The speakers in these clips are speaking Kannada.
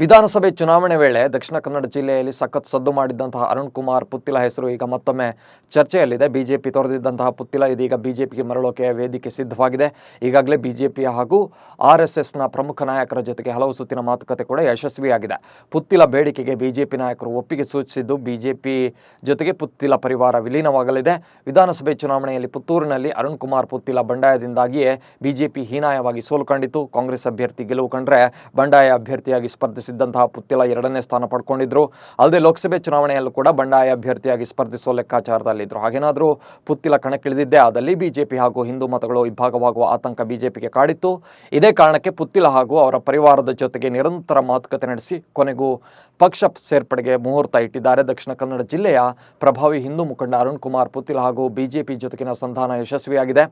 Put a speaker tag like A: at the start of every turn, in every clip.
A: ವಿಧಾನಸಭೆ ಚುನಾವಣೆ ವೇಳೆ ದಕ್ಷಿಣ ಕನ್ನಡ ಜಿಲ್ಲೆಯಲ್ಲಿ ಸಖತ್ ಸದ್ದು ಮಾಡಿದ್ದಂತಹ ಅರುಣ್ ಕುಮಾರ್ ಪುತ್ತಿಲ ಹೆಸರು ಈಗ ಮತ್ತೊಮ್ಮೆ ಚರ್ಚೆಯಲ್ಲಿದೆ. ಬಿಜೆಪಿ ತೊರೆದಿದ್ದಂತಹ ಪುತ್ತಿಲ ಇದೀಗ ಬಿಜೆಪಿಗೆ ಮರಳೋಕೆ ವೇದಿಕೆ ಸಿದ್ಧವಾಗಿದೆ. ಈಗಾಗಲೇ ಬಿಜೆಪಿ ಹಾಗೂ ಆರ್ ಎಸ್ ಎಸ್ನ ಪ್ರಮುಖ ನಾಯಕರ ಜೊತೆಗೆ ಹಲವು ಸುತ್ತಿನ ಮಾತುಕತೆ ಕೂಡ ಯಶಸ್ವಿಯಾಗಿದೆ. ಪುತ್ತಿಲ ಬೇಡಿಕೆಗೆ ಬಿಜೆಪಿ ನಾಯಕರು ಒಪ್ಪಿಗೆ ಸೂಚಿಸಿದ್ದು, ಬಿಜೆಪಿ ಜೊತೆಗೆ ಪುತ್ತಿಲ ಪರಿವಾರ ವಿಲೀನವಾಗಲಿದೆ. ವಿಧಾನಸಭೆ ಚುನಾವಣೆಯಲ್ಲಿ ಪುತ್ತೂರಿನಲ್ಲಿ ಅರುಣ್ ಕುಮಾರ್ ಪುತ್ತಿಲ ಬಂಡಾಯದಿಂದಾಗಿಯೇ ಬಿಜೆಪಿ ಹೀನಾಯವಾಗಿ ಸೋಲು ಕಂಡಿತು ಕಾಂಗ್ರೆಸ್ ಅಭ್ಯರ್ಥಿ ಗೆಲುವು ಕಂಡ್ರೆ ಬಂಡಾಯ ಅಭ್ಯರ್ಥಿಯಾಗಿ ಸ್ಪರ್ಧಿಸಿದ್ದಂತಹ ಪುತ್ತಿಲ ಎರಡನೇ ಸ್ಥಾನ ಪಡ್ಕೊಂಡಿದ್ರು. ಅಲ್ಲದೆ ಲೋಕಸಭೆ ಚುನಾವಣೆಯಲ್ಲೂ ಕೂಡ ಬಂಡಾಯ ಅಭ್ಯರ್ಥಿಯಾಗಿ ಸ್ಪರ್ಧಿಸುವ ಲೆಕ್ಕಾಚಾರದಲ್ಲಿದ್ದರು ಹಾಗೇನಾದರೂ ಪುತ್ತಿಲ ಕಣಕ್ಕಿಳಿದಿದ್ದೆ ಆದಲ್ಲಿ ಬಿಜೆಪಿ ಹಾಗೂ ಹಿಂದೂ ಮತಗಳು ವಿಭಾಗವಾಗುವ ಆತಂಕ ಬಿಜೆಪಿಗೆ ಕಾಡಿತ್ತು. ಇದೇ ಕಾರಣಕ್ಕೆ ಪುತ್ತಿಲ ಹಾಗೂ ಅವರ ಪರಿವಾರದ ಜೊತೆಗೆ ನಿರಂತರ ಮಾತುಕತೆ ನಡೆಸಿ ಕೊನೆಗೂ ಪಕ್ಷ ಸೇರ್ಪಡೆಗೆ ಮುಹೂರ್ತ ಇಟ್ಟಿದ್ದಾರೆ. ದಕ್ಷಿಣ ಕನ್ನಡ ಜಿಲ್ಲೆಯ ಪ್ರಭಾವಿ ಹಿಂದೂ ಮುಖಂಡ ಅರುಣ್ ಕುಮಾರ್ ಪುತ್ತಿಲ ಹಾಗೂ ಬಿಜೆಪಿ ಜೊತೆಗಿನ ಸಂಧಾನ ಯಶಸ್ವಿಯಾಗಿದೆ.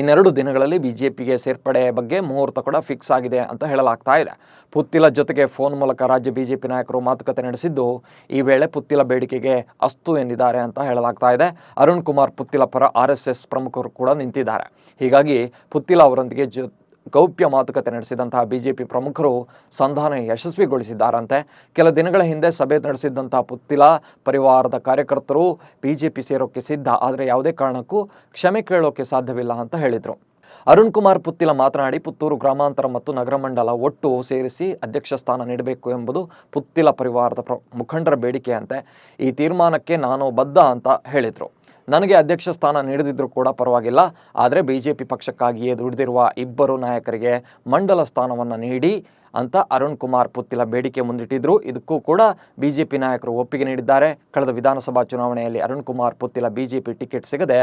A: ಇನ್ನೆರಡು ದಿನಗಳಲ್ಲಿ ಬಿಜೆಪಿಗೆ ಸೇರ್ಪಡೆ ಬಗ್ಗೆ ಮುಹೂರ್ತ ಕೂಡ ಫಿಕ್ಸ್ ಆಗಿದೆ ಅಂತ ಹೇಳಲಾಗ್ತಾ ಇದೆ. ಪುತ್ತಿಲ ಜೊತೆಗೆ ಫೋನ್ ಮೂಲಕ ರಾಜ್ಯ ಬಿಜೆಪಿ ನಾಯಕರು ಮಾತುಕತೆ ನಡೆಸಿದ್ದು, ಈ ವೇಳೆ ಪುತ್ತಿಲ ಬೇಡಿಕೆಗೆ ಅಸ್ತು ಎಂದಿದ್ದಾರೆ ಅಂತ ಹೇಳಲಾಗ್ತಾ ಇದೆ. ಅರುಣ್ ಕುಮಾರ್ ಪುತ್ತಿಲ ಪರ ಆರ್ ಪ್ರಮುಖರು ಕೂಡ ನಿಂತಿದ್ದಾರೆ. ಹೀಗಾಗಿ ಪುತ್ತಿಲ ಅವರೊಂದಿಗೆ ಜೊ ಗೌಪ್ಯ ಮಾತುಕತೆ ನಡೆಸಿದಂತಹ ಬಿಜೆಪಿ ಪ್ರಮುಖರು ಸಂಧಾನ ಯಶಸ್ವಿಗೊಳಿಸಿದ್ದಾರಂತೆ. ಕೆಲ ದಿನಗಳ ಹಿಂದೆ ಸಭೆ ನಡೆಸಿದ್ದಂತಹ ಪುತ್ತಿಲ ಪರಿವಾರದ ಕಾರ್ಯಕರ್ತರು ಬಿಜೆಪಿ ಸೇರೋಕೆ ಸಿದ್ಧ, ಆದರೆ ಯಾವುದೇ ಕಾರಣಕ್ಕೂ ಕ್ಷಮೆ ಕೇಳೋಕೆ ಸಾಧ್ಯವಿಲ್ಲ ಅಂತ ಹೇಳಿದರು. ಅರುಣ್ ಕುಮಾರ್ ಪುತ್ತಿಲ ಮಾತನಾಡಿ, ಪುತ್ತೂರು ಗ್ರಾಮಾಂತರ ಮತ್ತು ನಗರ ಮಂಡಲ ಒಟ್ಟು ಸೇರಿಸಿ ಅಧ್ಯಕ್ಷ ಸ್ಥಾನ ನೀಡಬೇಕು ಎಂಬುದು ಪುತ್ತಿಲ ಪರಿವಾರದ ಪ್ರ, ಮುಖಂಡರ ಬೇಡಿಕೆಯಂತೆ. ಈ ತೀರ್ಮಾನಕ್ಕೆ ನಾನು ಬದ್ಧ ಅಂತ ಹೇಳಿದರು. ನನಗೆ ಅಧ್ಯಕ್ಷ ಸ್ಥಾನ ನೀಡದಿದ್ದರೂ ಕೂಡ ಪರವಾಗಿಲ್ಲ. ಆದರೆ ಬಿ ಜೆ ಪಿ ಪಕ್ಷಕ್ಕಾಗಿಯೇ ದುಡಿದಿರುವ ಇಬ್ಬರು ನಾಯಕರಿಗೆ ಮಂಡಲ ಸ್ಥಾನವನ್ನು ನೀಡಿ ಅಂತ ಅರುಣ್ ಕುಮಾರ್ ಪುತ್ತಿಲ ಬೇಡಿಕೆ ಮುಂದಿಟ್ಟಿದ್ರು. ಇದಕ್ಕೂ ಕೂಡ ಬಿಜೆಪಿ ನಾಯಕರು ಒಪ್ಪಿಗೆ ನೀಡಿದ್ದಾರೆ. ಕಳೆದ ವಿಧಾನಸಭಾ ಚುನಾವಣೆಯಲ್ಲಿ ಅರುಣ್ ಕುಮಾರ್ ಪುತ್ತಿಲ ಬಿಜೆಪಿ ಟಿಕೆಟ್ ಸಿಗದೆ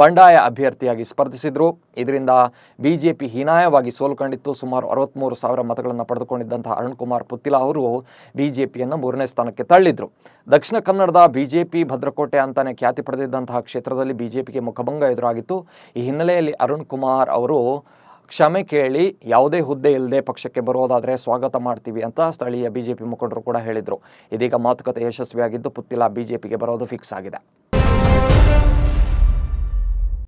A: ಬಂಡಾಯ ಅಭ್ಯರ್ಥಿಯಾಗಿ ಸ್ಪರ್ಧಿಸಿದ್ರು. ಇದರಿಂದ ಬಿಜೆಪಿ ಹೀನಾಯವಾಗಿ ಸೋಲು ಕಂಡಿತ್ತು ಸುಮಾರು ಅರವತ್ತ್ಮೂರು ಸಾವಿರ ಮತಗಳನ್ನು ಪಡೆದುಕೊಂಡಿದ್ದಂತಹ ಅರುಣ್ ಕುಮಾರ್ ಪುತ್ತಿಲ ಅವರು ಬಿಜೆಪಿಯನ್ನು ಮೂರನೇ ಸ್ಥಾನಕ್ಕೆ ತಳ್ಳಿದ್ರು. ದಕ್ಷಿಣ ಕನ್ನಡದ ಬಿಜೆಪಿ ಭದ್ರಕೋಟೆ ಅಂತಾನೆ ಖ್ಯಾತಿ ಪಡೆದಿದ್ದಂತಹ ಕ್ಷೇತ್ರದಲ್ಲಿ ಬಿಜೆಪಿಗೆ ಮುಖಭಂಗ ಎದುರಾಗಿತ್ತು. ಈ ಹಿನ್ನೆಲೆಯಲ್ಲಿ ಅರುಣ್ ಕುಮಾರ್ ಅವರು ಕ್ಷಮೆ ಕೇಳಿ ಯಾವುದೇ ಹುದ್ದೆ ಇಲ್ಲದೆ ಪಕ್ಷಕ್ಕೆ ಬರೋದಾದರೆ ಸ್ವಾಗತ ಮಾಡ್ತೀವಿ ಅಂತ ಸ್ಥಳೀಯ ಬಿಜೆಪಿ ಮುಖಂಡರು ಕೂಡ ಹೇಳಿದರು. ಇದೀಗ ಮಾತುಕತೆ ಯಶಸ್ವಿಯಾಗಿದ್ದು ಪುತ್ತಿಲ ಬಿಜೆಪಿಗೆ ಬರೋದು ಫಿಕ್ಸ್ ಆಗಿದೆ.